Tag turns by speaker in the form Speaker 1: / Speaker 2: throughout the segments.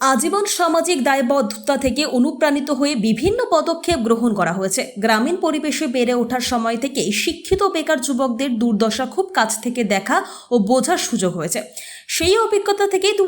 Speaker 1: আজীবন সামাজিক দায়বদ্ধতা থেকে অনুপ্রাণিত হয়ে বিভিন্ন পদক্ষেপ গ্রহণ করা হয়েছে। গ্রামীণ পরিবেশে বেড়ে ওঠার সময় থেকে শিক্ষিত বেকার যুবকদের দুর্দশা খুব কাছ থেকে দেখা ও বোঝার সুযোগ হয়েছে। সেই অভিজ্ঞতা থেকেই দু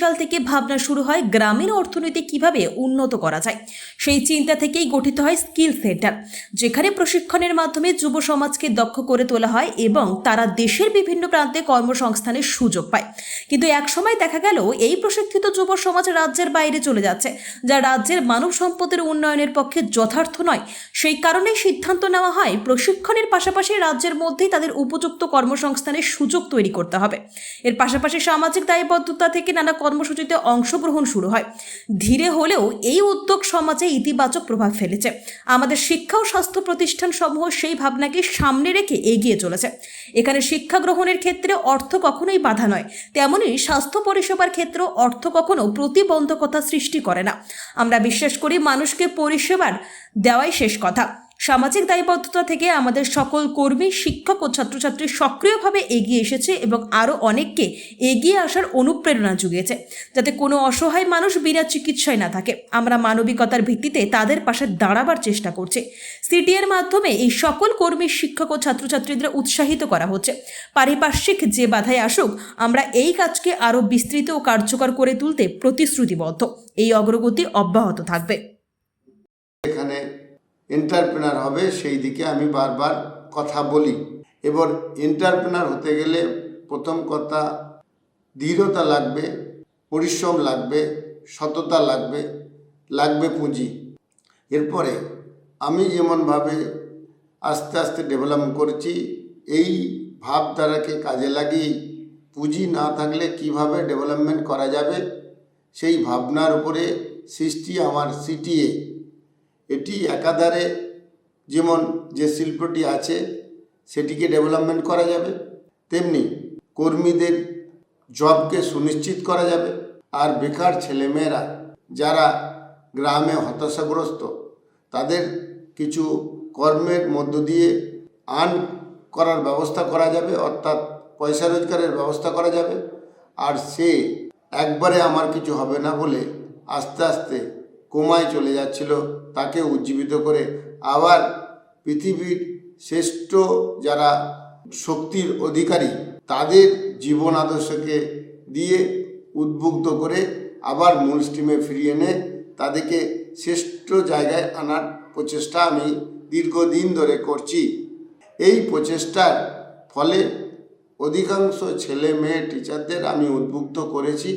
Speaker 1: সাল থেকে ভাবনা শুরু হয় গ্রামীণ অর্থনীতি কীভাবে উন্নত করা যায়। সেই চিন্তা থেকেই গঠিত হয় স্কিল সেন্টার, যেখানে প্রশিক্ষণের মাধ্যমে যুব সমাজকে দক্ষ করে তোলা হয় এবং তারা দেশের বিভিন্ন প্রান্তে কর্মসংস্থানের সুযোগ পায়। কিন্তু একসময় দেখা গেল এই প্রশিক্ষিত যুব সমাজ রাজ্যের বাইরে চলে যাচ্ছে, যা রাজ্যের মানব সম্পদের উন্নয়নের পক্ষে যথার্থ নয়। সেই কারণেই সিদ্ধান্ত নেওয়া হয় প্রশিক্ষণের পাশাপাশি রাজ্যের মধ্যেই তাদের উপযুক্ত কর্মসংস্থানের সুযোগ তৈরি করতে হবে। এর পাশাপাশি সামাজিক দায়বদ্ধতা থেকে নানা কর্মসূচিতে অংশগ্রহণ শুরু হয়। ধীরে হলেও এই উদ্যোগ সমাজে ইতিবাচক প্রভাব ফেলেছে। আমাদের শিক্ষা ও স্বাস্থ্য প্রতিষ্ঠান সমূহ সেই ভাবনাকে সামনে রেখে এগিয়ে চলেছে। এখানে শিক্ষা গ্রহণের ক্ষেত্রে অর্থ কখনোই বাধা নয়। তেমনই স্বাস্থ্য পরিষেবার ক্ষেত্রেও অর্থ কখনো প্রতিবন্ধকতা সৃষ্টি করে না। আমরা বিশ্বাস করি মানুষকে পরিষেবার দেওয়াই শেষ কথা। সামাজিক দায়বদ্ধতা থেকে আমাদের সকল কর্মী, শিক্ষক ও ছাত্রছাত্রী সক্রিয়ভাবে এগিয়ে এসেছে এবং আরও অনেককে এগিয়ে আসার অনুপ্রেরণা জুগিয়েছে, যাতে কোনো অসহায় মানুষ বিনা চিকিৎসায় না থাকে। আমরা মানবিকতার ভিত্তিতে তাদের পাশে দাঁড়াবার চেষ্টা করছি। সিটিএর মাধ্যমে এই সকল কর্মী, শিক্ষক ও ছাত্রছাত্রীদের উৎসাহিত করা হচ্ছে। পারিপার্শ্বিক যে বাধায় আসুক, আমরা এই কাজকে আরও বিস্তৃত ও কার্যকর করে তুলতে প্রতিশ্রুতিবদ্ধ। এই অগ্রগতি অব্যাহত থাকবে।
Speaker 2: এন্টারপ্রেনার হবে, সেই দিকে আমি বারবার কথা বলি। এবার এন্টারপ্রেনার হতে গেলে প্রথম কথা, দৃঢ়তা লাগবে, পরিশ্রম লাগবে, সততা লাগবে লাগবে পুঁজি। এরপরে আমি যেমনভাবে আস্তে আস্তে ডেভেলপ করেছি, এই ভাবধারাকে কাজে লাগিয়ে পুঁজি না থাকলে কীভাবে ডেভেলপমেন্ট করা যাবে, সেই ভাবনার উপরে সৃষ্টি আমার সিটিএ এটি একাধারে যেমন যে শিল্পটি আছে, সেটিকে ডেভেলপমেন্ট করা যাবে। তেমনি কর্মীদের জবকে সুনিশ্চিত করা যাবে। আর বেকার ছেলেমেয়েরা যারা গ্রামে হতাশাগ্রস্ত, তাদের কিছু কর্মের মধ্য দিয়ে আর্ন করার ব্যবস্থা করা যাবে, অর্থাৎ পয়সা রোজগারের ব্যবস্থা করা যাবে। আর সে একবারে আমার কিছু হবে না বলে আস্তে আস্তে কোমায় চলে যাচ্ছিল, তাকে উজ্জীবিত করে আবার পৃথিবীর শ্রেষ্ঠ যারা শক্তির অধিকারী, তাদের জীবন আদর্শকে দিয়ে উদ্বুদ্ধ করে আবার মূল স্ট্রিমে ফিরিয়ে এনে তাদেরকে শ্রেষ্ঠ জায়গায় আনার প্রচেষ্টা আমি দীর্ঘদিন ধরে করছি। এই প্রচেষ্টার ফলে অধিকাংশ ছেলে মেয়ে টিচারদের আমি উদ্বুদ্ধ করেছি।